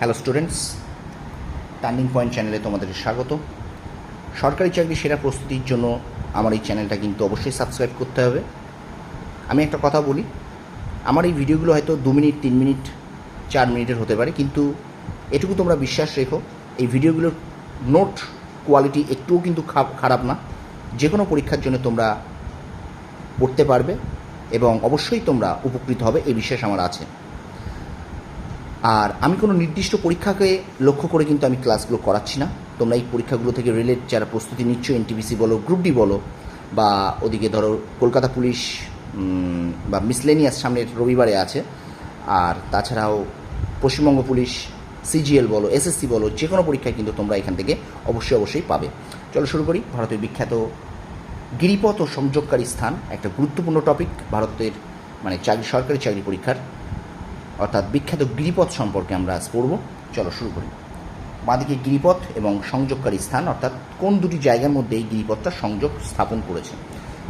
Hello students turning point চ্যানেলে তোমাদের স্বাগত। সরকারি চাকরি সেরা প্রস্তুতির জন্য আমার এই চ্যানেলটা কিন্তু অবশ্যই সাবস্ক্রাইব করতে হবে। আমি একটা কথা বলি, আমার এই ভিডিওগুলো হয়তো দু মিনিট, তিন মিনিট, চার মিনিটের হতে পারে, কিন্তু এটুকু তোমরা বিশ্বাস রেখো, এই ভিডিওগুলোর নোট কোয়ালিটি একটুও কিন্তু খারাপ না। যে কোনো পরীক্ষার জন্য তোমরা পড়তে পারবে এবং অবশ্যই তোমরা উপকৃত হবে, এই বিশ্বাস আমার আছে। আর আমি কোনো নির্দিষ্ট পরীক্ষাকে লক্ষ্য করে কিন্তু আমি ক্লাসগুলো করাচ্ছি না। তোমরা এই পরীক্ষাগুলো থেকে রিলেট যারা প্রস্তুতি নিচ্ছ এনটিপিসি বলো গ্রুপ ডি বলো, বা ওদিকে ধরো কলকাতা পুলিশ বা মিসলেনিয়াস সামনের রবিবারে আছে, আর তাছাড়াও পশ্চিমবঙ্গ পুলিশ সিজিএল বলো এসএসসি বলো যে কোনো পরীক্ষায় কিন্তু তোমরা এখান থেকে অবশ্যই অবশ্যই পাবে। চলো শুরু করি, ভারতের বিখ্যাত গিরিপথ ও সংযোগকারী স্থান, একটা গুরুত্বপূর্ণ টপিক ভারতের মানে চাকরি, সরকারি চাকরি পরীক্ষার। অর্থাৎ বিখ্যাত গিরিপথ সম্পর্কে আমরা আজ পড়ব। চলো শুরু করি। বাঁদিকে গিরিপথ এবং সংযোগকারী স্থান, অর্থাৎ কোন দুটি জায়গার মধ্যে এই গিরিপথটা সংযোগ স্থাপন করেছে?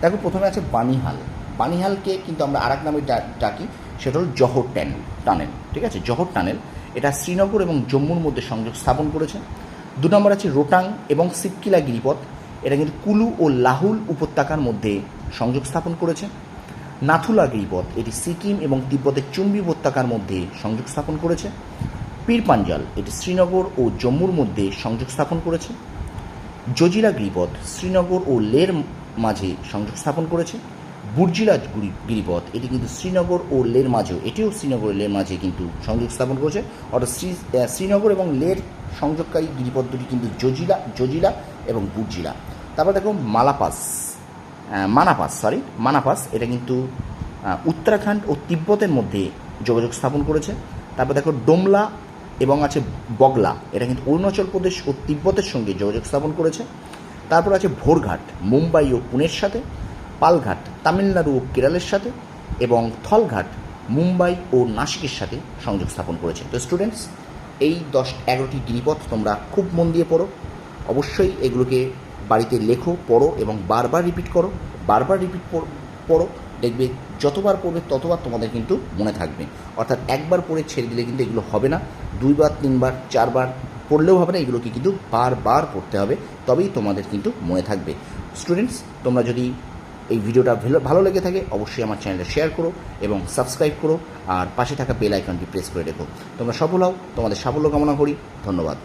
দেখো, প্রথমে আছে বানিহাল। বানিহালকে কিন্তু আমরা আরেক নামে ডা- ডাকি, সেটা হল জহর ট্যান টানেল, ঠিক আছে? জহর টানেল। এটা শ্রীনগর এবং জম্মুর মধ্যে সংযোগ স্থাপন করেছে। দু নম্বর আছে রোটাং এবং সিপকিলা গিরিপথ। এটা কিন্তু কুলু ও লাহুল উপত্যকার মধ্যে সংযোগ স্থাপন করেছে। নাথুলা গিরিপথ, এটি সিকিম এবং তিব্বতের চুম্বি উপত্যকার মধ্যে সংযোগ স্থাপন করেছে। পীর পাঞ্জাল এটি শ্রীনগর ও জম্মুর মধ্যে সংযোগ স্থাপন করেছে। জজিলা গিরিপথ, শ্রীনগর ও লের মাঝে সংযোগ স্থাপন করেছে। বুর্জিলা গিরি- গিরিপথ, এটি কিন্তু শ্রীনগর ও লের মাঝেও, এটিও শ্রীনগর লের মাঝে কিন্তু সংযোগ স্থাপন করেছে। অর্থাৎ শ্রী শ্রীনগর এবং লের সংযোগকারী গিরিপথ দুটি কিন্তু জজিলা জজিলা এবং বুর্জিলা তারপর দেখো মালাপাস। মানাপাস সরি মানাপাস, এটা কিন্তু উত্তরাখণ্ড ও তিব্বতের মধ্যে যোগাযোগ স্থাপন করেছে। তারপর দেখো ডোমলা এবং আছে বগলা, এটা কিন্তু অরুণাচল প্রদেশ ও তিব্বতের সঙ্গে যোগাযোগ স্থাপন করেছে। তারপর আছে ভোরঘাট, মুম্বাই ও পুনের সাথে, পালঘাট, তামিলনাড়ু ও কেরালের সাথে এবং থলঘাট, মুম্বাই ও নাসিকের সাথে সংযোগ স্থাপন করেছে। তো স্টুডেন্টস এই দশ এগারোটি গিরিপথ তোমরা খুব মন দিয়ে পড়ো। অবশ্যই এগুলোকে বাড়িতে লেখো, পড়ো এবং বারবার রিপিট করো, বারবার রিপিট পড়ো দেখবে যতবার পড়বে ততবার তোমাদের কিন্তু মনে থাকবে। অর্থাৎ একবার পড়ে ছেড়ে দিলে কিন্তু এগুলো হবে না, দুইবার, তিনবার, চারবার পড়লেও হবে না, এগুলোকে কিন্তু বারবার পড়তে হবে, তবেই তোমাদের কিন্তু মনে থাকবে। স্টুডেন্টস তোমরা যদি এই ভিডিওটা ভালো- লেগে থাকে, অবশ্যই আমার চ্যানেলটা শেয়ার করো এবং সাবস্ক্রাইব করো, আর পাশে থাকা বেল আইকনটি প্রেস করে রেখো। তোমরা সফল হও, তোমাদের সাফল্য কামনা করি, ধন্যবাদ।